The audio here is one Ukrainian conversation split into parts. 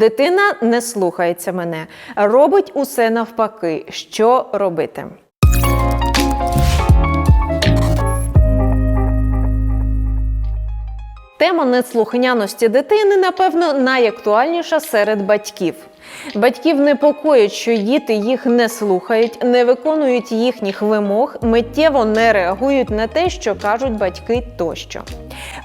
Дитина не слухається мене, робить усе навпаки. Що робити? Тема неслухняності дитини, напевно, найактуальніша серед батьків. Батьків непокоїть, що діти їх не слухають, не виконують їхніх вимог, миттєво не реагують на те, що кажуть батьки тощо.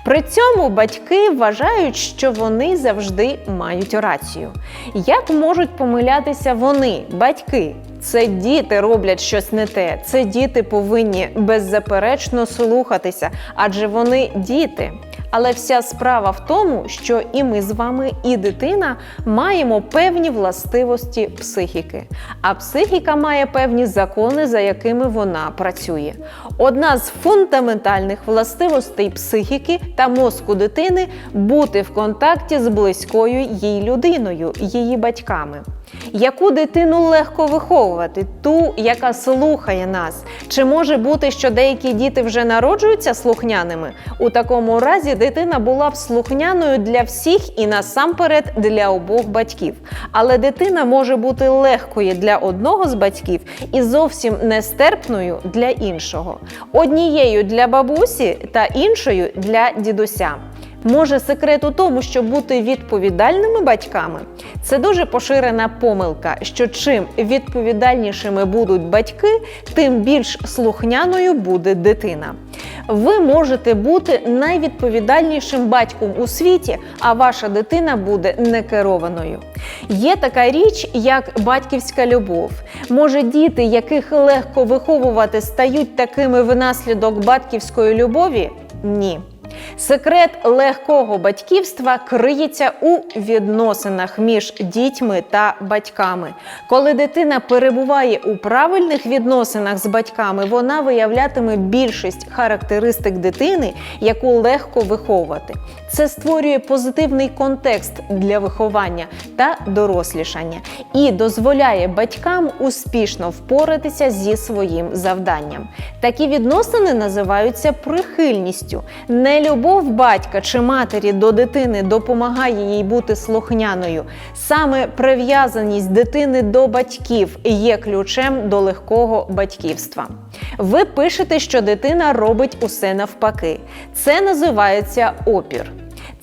При цьому батьки вважають, що вони завжди мають рацію. Як можуть помилятися вони, батьки? Це діти роблять щось не те. Це діти повинні беззаперечно слухатися, адже вони діти. Але вся справа в тому, що і ми з вами, і дитина маємо певні властивості психіки. А психіка має певні закони, за якими вона працює. Одна з фундаментальних властивостей психіки та мозку дитини бути в контакті з близькою їй людиною, її батьками. Яку дитину легко виховувати? Ту, яка слухає нас. Чи може бути, що деякі діти вже народжуються слухняними? У такому разі дитина була б слухняною для всіх і насамперед для обох батьків. Але дитина може бути легкою для одного з батьків і зовсім нестерпною для іншого. Однією для бабусі та іншою для дідуся. Може, секрет у тому, щоб бути відповідальними батьками? Це дуже поширена помилка, що чим відповідальнішими будуть батьки, тим більш слухняною буде дитина. Ви можете бути найвідповідальнішим батьком у світі, а ваша дитина буде некерованою. Є така річ, як батьківська любов. Може, діти, яких легко виховувати, стають такими внаслідок батьківської любові? Ні. Секрет легкого батьківства криється у відносинах між дітьми та батьками. Коли дитина перебуває у правильних відносинах з батьками, вона виявлятиме більшість характеристик дитини, яку легко виховувати. Це створює позитивний контекст для виховання та дорослішання і дозволяє батькам успішно впоратися зі своїм завданням. Такі відносини називаються прихильністю. Нелюбов батька чи матері до дитини допомагає їй бути слухняною. Саме прив'язаність дитини до батьків є ключем до легкого батьківства. Ви пишете, що дитина робить усе навпаки. Це називається опір.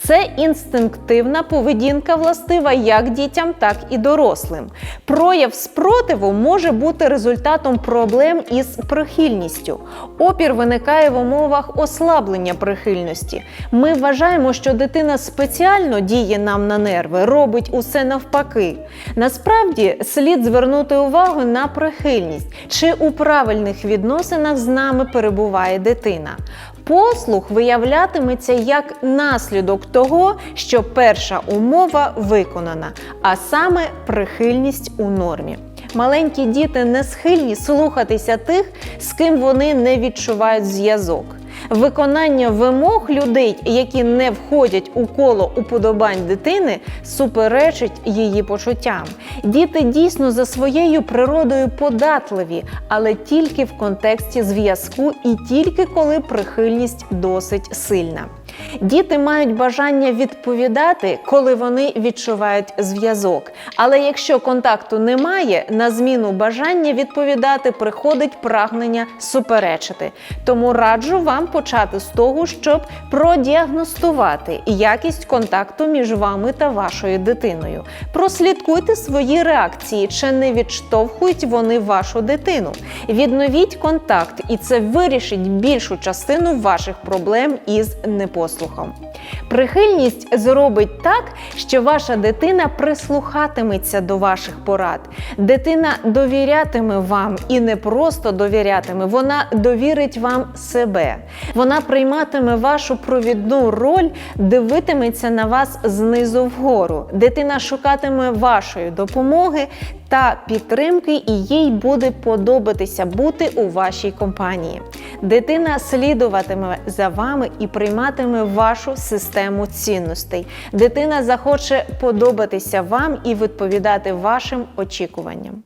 Це інстинктивна поведінка властива як дітям, так і дорослим. Прояв спротиву може бути результатом проблем із прихильністю. Опір виникає в умовах ослаблення прихильності. Ми вважаємо, що дитина спеціально діє нам на нерви, робить усе навпаки. Насправді слід звернути увагу на прихильність, чи у правильних відносинах з нами перебуває дитина. Послух виявлятиметься як наслідок того, що перша умова виконана, а саме прихильність у нормі. Маленькі діти не схильні слухатися тих, з ким вони не відчувають зв'язок. Виконання вимог людей, які не входять у коло уподобань дитини, суперечить її почуттям. Діти дійсно за своєю природою податливі, але тільки в контексті зв'язку і тільки коли прихильність досить сильна. Діти мають бажання відповідати, коли вони відчувають зв'язок. Але якщо контакту немає, на зміну бажання відповідати приходить прагнення суперечити. Тому раджу вам почати з того, щоб продіагностувати якість контакту між вами та вашою дитиною. Прослідкуйте свої реакції, чи не відштовхують вони вашу дитину. Відновіть контакт, і це вирішить більшу частину ваших проблем із непослухом. Прихильність зробить так, що ваша дитина прислухатиметься до ваших порад. Дитина довірятиме вам і не просто довірятиме, вона довірить вам себе. Вона прийматиме вашу провідну роль, дивитиметься на вас знизу вгору. Дитина шукатиме вашої допомоги та підтримки, і їй буде подобатися бути у вашій компанії. Дитина слідуватиме за вами і прийматиме вашу систему цінностей. Дитина захоче подобатися вам і відповідати вашим очікуванням.